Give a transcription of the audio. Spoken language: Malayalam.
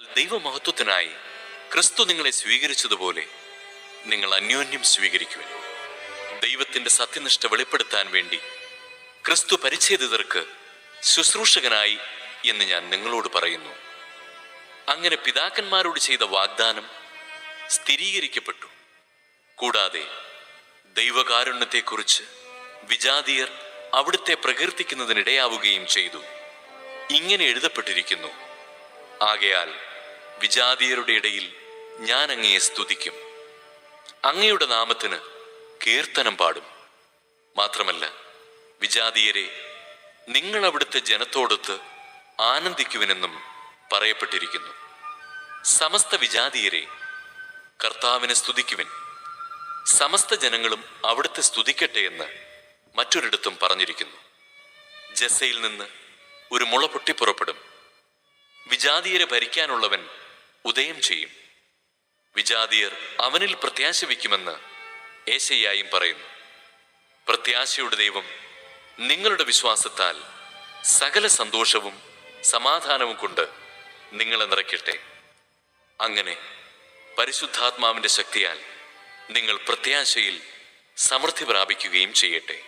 ദൈവമഹത്വത്തിനായി ക്രിസ്തു നിങ്ങളെ സ്വീകരിച്ചതുപോലെ നിങ്ങൾ അന്യോന്യം സ്വീകരിക്കുവിൻ. ദൈവത്തിന്റെ സത്യനിഷ്ഠ വെളിപ്പെടുത്താൻ വേണ്ടി ക്രിസ്തു പരിച്ഛേദിതർക്ക് ശുശ്രൂഷകനായി എന്ന് ഞാൻ നിങ്ങളോട് പറയുന്നു. അങ്ങനെ പിതാക്കന്മാരോട് ചെയ്ത വാഗ്ദാനം സ്ഥിരീകരിക്കപ്പെട്ടു. കൂടാതെ ദൈവകാരുണ്യത്തെക്കുറിച്ച് വിജാതിയർ അവിടുത്തെ പ്രകീർത്തിക്കുന്നതിനിടയാവുകയും ചെയ്തു. ഇങ്ങനെ എഴുതപ്പെട്ടിരിക്കുന്നു. ആകയാൽ വിജാതീയരുടെ ഇടയിൽ ഞാൻ അങ്ങയെ സ്തുതിക്കും. അങ്ങയുടെ നാമത്തിന് കീർത്തനം പാടും. മാത്രമല്ല വിജാതീയരെ നിങ്ങൾ അവിടുത്തെ ജനത്തോടൊത്ത് ആനന്ദിക്കുവിനെന്നും പറയപ്പെട്ടിരിക്കുന്നു. സമസ്ത വിജാതീയരെ കർത്താവിനെ സ്തുതിക്കുവിൻ. സമസ്ത ജനങ്ങളും അവിടുത്തെ സ്തുതിക്കട്ടെ എന്ന് മറ്റൊരിടത്തും പറഞ്ഞിരിക്കുന്നു. ജസയിൽ നിന്ന് ഒരു മുള പൊട്ടിപ്പുറപ്പെടും വിജാതീയരെ ഭരിക്കാനുള്ളവൻ ഉദയം ചെയ്യും. വിജാതീയർ അവനിൽ പ്രത്യാശ വയ്ക്കുമെന്ന് ഏശയ്യായും പറയുന്നു. പ്രത്യാശയുടെ ദൈവം നിങ്ങളുടെ വിശ്വാസത്താൽ സകല സന്തോഷവും സമാധാനവും കൊണ്ട് നിങ്ങളെ നിറയ്ക്കട്ടെ. അങ്ങനെ പരിശുദ്ധാത്മാവിന്റെ ശക്തിയാൽ നിങ്ങൾ പ്രത്യാശയിൽ സമൃദ്ധി പ്രാപിക്കുകയും ചെയ്യട്ടെ.